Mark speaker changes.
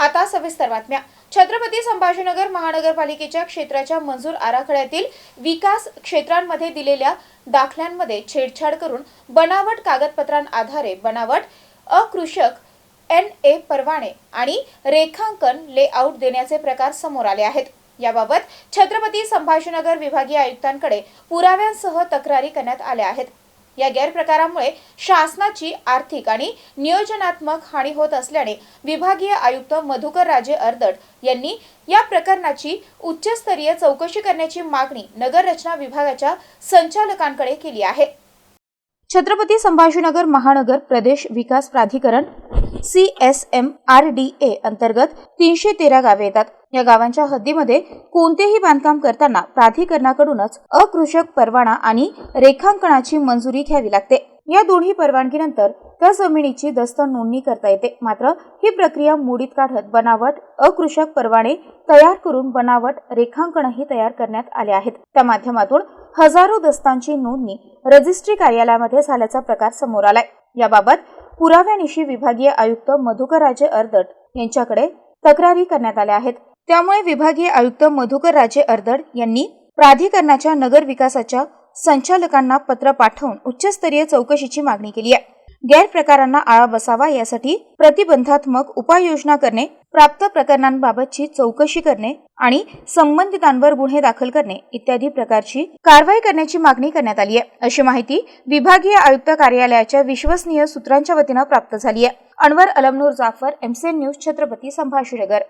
Speaker 1: आता सविस्तर बातम्या. छत्रपती संभाजीनगर महानगरपालिकेच्या क्षेत्राच्या मंजूर आराखड्यातील विकास क्षेत्रांमध्ये दिलेल्या दाखल्यांमध्ये छेडछाड करून बनावट कागदपत्रांआधारे बनावट अकृषक एन ए परवाने आणि रेखांकन लेआउट देण्याचे प्रकार समोर आले आहेत. याबाबत छत्रपती संभाजीनगर विभागीय आयुक्तांकडे पुराव्यांसह तक्रारी करण्यात आल्या आहेत. या गैरप्रकारामुळे शासनाची आर्थिक आणि नियोजनात्मक हानी होत असल्याने विभागीय आयुक्त मधुकर राजे अर्दड यांनी या प्रकरणाची उच्चस्तरीय चौकशी करण्याची मागणी नगररचना विभागाच्या संचालकांकडे केली आहे. छत्रपती संभाजीनगर महानगर प्रदेश विकास प्राधिकरण C S M R D A अंतर्गत तीनशे तेरा गावे येतात. या गावांच्या हद्दीमध्ये कोणतेही बांधकाम करताना प्राधिकरणाकडूनच अकृषक परवाना आणि रेखांकनाची मंजुरी घ्यावी लागते. या दोन्ही परवानगीनंतर त्या जमिनीची दस्त नोंदणी करता येते. मात्र ही प्रक्रिया मोडीत काढत बनावट अकृषक परवाने तयार करून बनावट रेखांकनही तयार करण्यात आले आहेत. त्या माध्यमातून हजारो दस्तांची नोंदणी रजिस्ट्री कार्यालयामध्ये झाल्याचा प्रकार समोर आलाय. याबाबत पुराव्यानिशी विभागीय आयुक्त मधुकरराजे अर्दट यांच्याकडे तक्रारी करण्यात आल्या आहेत. त्यामुळे विभागीय आयुक्त मधुकरराजे अर्दड यांनी प्राधिकरणाच्या नगर विकासाच्या संचालकांना पत्र पाठवून उच्चस्तरीय चौकशीची मागणी केली आहे. गैरप्रकारांना आळा बसावा यासाठी प्रतिबंधात्मक उपाययोजना करणे प्राप्त प्रकरणांबाबतची चौकशी करणे आणि संबंधितांवर गुन्हे दाखल करणे इत्यादी प्रकारची कारवाई करण्याची मागणी करण्यात आली आहे. अशी माहिती विभागीय आयुक्त कार्यालयाच्या विश्वसनीय सूत्रांच्या वतीनं प्राप्त झाली आहे. अनवर अलमनूर जाफर एमसेन न्यूज छत्रपती संभाजीनगर.